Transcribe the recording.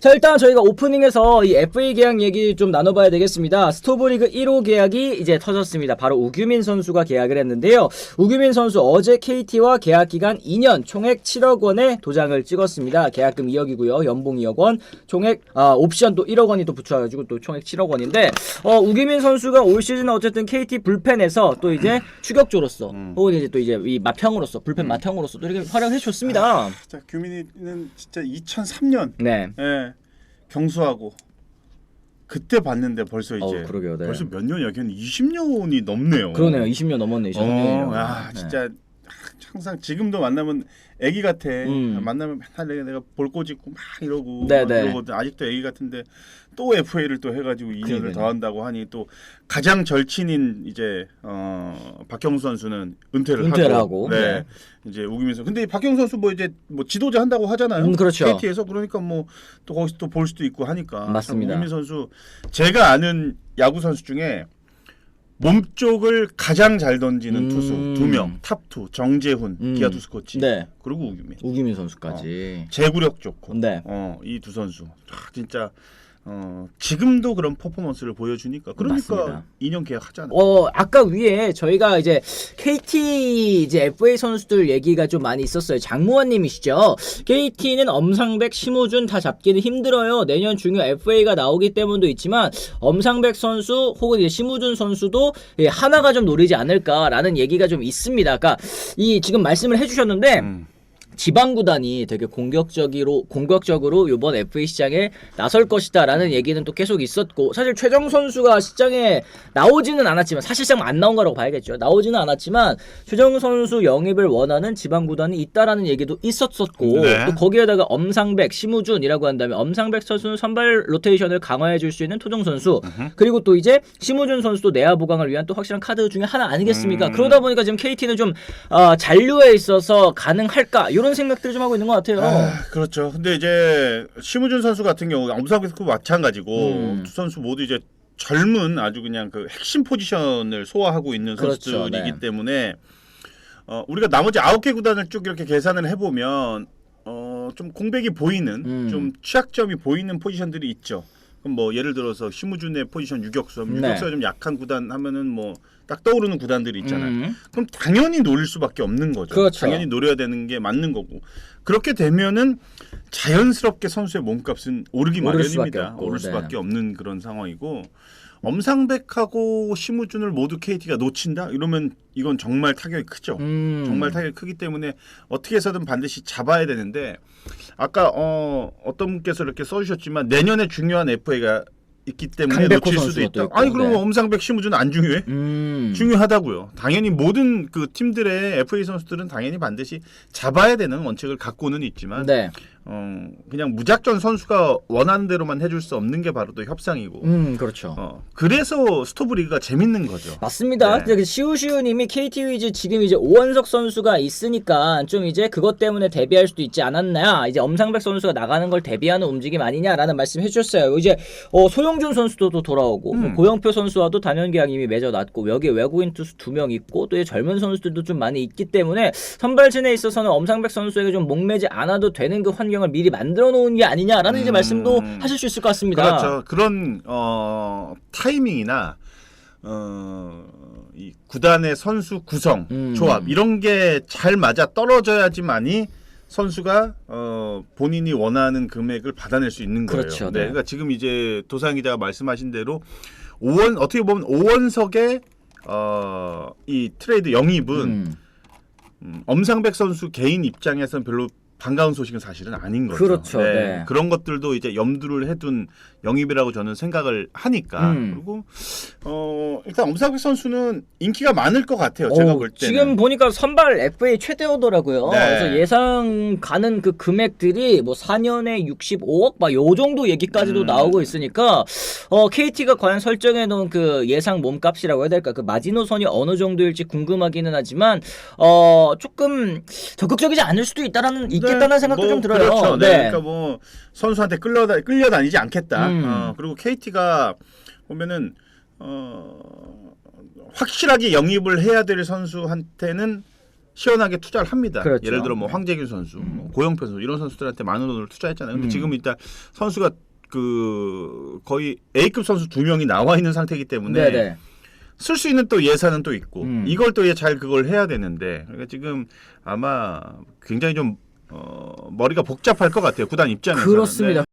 자 일단 저희가 오프닝에서 이 FA 계약 얘기 좀 나눠봐야 되겠습니다. 스토브리그 1호 계약이 이제 터졌습니다. 바로 우규민 선수가 계약을 했는데요. 우규민 선수 어제 KT와 계약 기간 2년 총액 7억 원의 도장을 찍었습니다. 계약금 2억이고요. 연봉 2억 원, 총액 아 옵션 또 1억 원이 또 붙여가지고 또 총액 7억 원인데 어 우규민 선수가 올 시즌 어쨌든 KT 불펜에서 또 이제 추격조로서 혹은 이제 또 이제 이 마평으로서 불펜 마평으로서 또 이렇게 활약해 줬습니다. 진짜 규민이는 진짜 2003년 네. 예, 경수하고 그때 봤는데 벌써 이제 어, 그러게요, 네. 벌써 몇 년이야? 걔는 20년이 넘네요. 그러네요. 20년 넘었네. 20년이요. 어, 야, 진짜 항상 지금도 만나면 애기 같아. 음. 만나면 맨날 내가, 내가 볼 꼬집고 막 이러고 네, 막 네. 이러거든. 아직도 애기 같은데 또 FA를 또 해가지고 2년을 그러니까요. 더 한다고 하니 또 가장 절친인 이제 어, 박형수 선수는 은퇴를, 은퇴를 하고, 하고, 네. 네. 이제 우기민 선수. 근데 이 박형수 선수 뭐 이제 뭐 지도자 한다고 하잖아요. 음, 그렇죠. KT에서 그러니까 뭐 또 거기서 또 볼 수도 있고 하니까. 맞습니다. 우기민 선수 제가 아는 야구 선수 중에 몸 쪽을 가장 잘 던지는 음. 투수 두 명, 탑투 정재훈 음. 기아 투수 코치 네. 그리고 우규민 우기민 선수까지. 제구력 좋고 네. 어, 이 두 선수 아, 진짜 어, 지금도 그런 퍼포먼스를 보여주니까 그러니까 맞습니다. 2년 계약하잖아. 어, 아까 위에 저희가 이제 KT 이제 FA 선수들 얘기가 좀 많이 있었어요. 장무원 님이시죠. KT는 엄상백, 심우준 다 잡기는 힘들어요. 내년 중요 FA가 나오기 때문도 있지만 엄상백 선수 혹은 이제 심우준 선수도 예, 하나가 좀 노리지 않을까라는 얘기가 좀 있습니다. 그러니까 이 지금 말씀을 해 주셨는데 음. 지방 구단이 되게 공격적으로 공격적으로 이번 FA 시장에 나설 것이다라는 얘기는 또 계속 있었고 사실 최정 선수가 시장에 나오지는 않았지만 사실상 안 나온 거라고 봐야겠죠. 나오지는 않았지만 최정 선수 영입을 원하는 지방 구단이 있다라는 얘기도 있었었고 네. 또 거기에다가 엄상백, 심우준이라고 한다면 엄상백 선수는 선발 로테이션을 강화해 줄 수 있는 토종 선수 그리고 또 이제 심우준 선수도 내야 보강을 위한 또 확실한 카드 중에 하나 아니겠습니까? 음. 그러다 보니까 지금 KT는 좀 어, 잔류에 있어서 가능할까 이런 생각들을 좀 하고 있는 것 같아요. 아, 그렇죠. 근데 이제 심우준 선수 같은 경우 엄사백도 마찬가지고 음. 두 선수 모두 이제 젊은 아주 그냥 그 핵심 포지션을 소화하고 있는 그렇죠, 선수들이기 네. 때문에 어, 우리가 나머지 아홉 개 구단을 쭉 이렇게 계산을 해보면 어, 좀 공백이 보이는 음. 좀 취약점이 보이는 포지션들이 있죠. 그럼 뭐 예를 들어서 심우준의 포지션 유격수, 네. 유격수가 좀 약한 구단 하면은 뭐 딱 떠오르는 구단들이 있잖아요. 음. 그럼 당연히 노릴 수밖에 없는 거죠. 그렇죠. 당연히 노려야 되는 게 맞는 거고. 그렇게 되면은 자연스럽게 선수의 몸값은 오르기 오를 수밖에 마련입니다. 없고, 오를 네. 수밖에 없는 그런 상황이고 엄상백하고 심우준을 모두 KT가 놓친다? 이러면 이건 정말 타격이 크죠. 음. 정말 타격이 크기 때문에 어떻게 해서든 반드시 잡아야 되는데 아까 어, 어떤 분께서 이렇게 써주셨지만 내년에 중요한 FA가 있기 때문에 놓칠 수도 있다. 또 있고, 아니 그러면 네. 엄상백, 심우준 안 중요해? 음. 중요하다고요. 당연히 모든 그 팀들의 FA 선수들은 당연히 반드시 잡아야 되는 원칙을 갖고는 있지만 네. 어, 그냥 무작정 선수가 원하는 대로만 해줄 수 없는 게 바로 또 협상이고. 음, 그렇죠. 어, 그래서 스토브 리그가 재밌는 거죠. 맞습니다. 네. 네. 시우시우님이 KT 위즈 지금 이제 오원석 선수가 있으니까 좀 이제 그것 때문에 대비할 수도 있지 않았나. 이제 엄상백 선수가 나가는 걸 대비하는 움직임 아니냐라는 말씀 해주셨어요. 이제 어, 소영준 선수도 또 돌아오고 음. 고영표 선수와도 단연 계약 이미 맺어놨고 여기 에 외국인 투수 두 명 있고 또 젊은 선수들도 좀 많이 있기 때문에 선발진에 있어서는 엄상백 선수에게 좀 목매지 않아도 되는 그 환 경을 미리 만들어 놓은 게 아니냐라는 이제 음. 말씀도 하실 수 있을 것 같습니다. 그렇죠. 그런 어, 타이밍이나 어, 이 구단의 선수 구성, 음. 조합 이런 게 잘 맞아 떨어져야지만이 선수가 어, 본인이 원하는 금액을 받아낼 수 있는 거예요. 그렇죠, 네. 네. 그러니까 지금 이제 도상 기자가 말씀하신 대로 오원 어떻게 보면 오원석의 어, 이 트레이드 영입은 음. 음, 엄상백 선수 개인 입장에서는 별로 반가운 소식은 사실은 아닌 거죠. 그렇죠, 네. 그런 것들도 이제 염두를 해둔 영입이라고 저는 생각을 하니까 음. 그리고 어 일단 엄상백 선수는 인기가 많을 것 같아요. 제가 어, 볼 때는 지금 보니까 선발 FA 최대어더라고요. 네. 그래서 예상 가는 그 금액들이 뭐 4년에 65억 막 요 정도 얘기까지도 음. 나오고 있으니까 어 KT가 과연 설정해 놓은 그 예상 몸값이라고 해야 될까? 그 마지노선이 어느 정도일지 궁금하기는 하지만 어 조금 적극적이지 않을 수도 있다라는 있겠다는 네, 생각도 뭐 좀 들어요. 그렇죠. 네. 그러니까 뭐 선수한테 끌려다 끌려다니지 않겠다. 음. 어, 그리고 KT가 보면은 어 확실하게 영입을 해야 될 선수한테는 시원하게 투자를 합니다. 그렇죠. 예를 들어 뭐 네. 황재균 선수, 뭐 고영표 선수 이런 선수들한테 많은 돈을 투자했잖아요. 근데 음. 지금 일단 선수가 그 거의 A급 선수 두 명이 나와 있는 상태이기 때문에. 쓸 수 있는 또 예산은 또 있고 음. 이걸 또 잘 그걸 해야 되는데 그러니까 지금 아마 굉장히 좀 어, 머리가 복잡할 것 같아요 구단 입장에서는 그렇습니다. 네.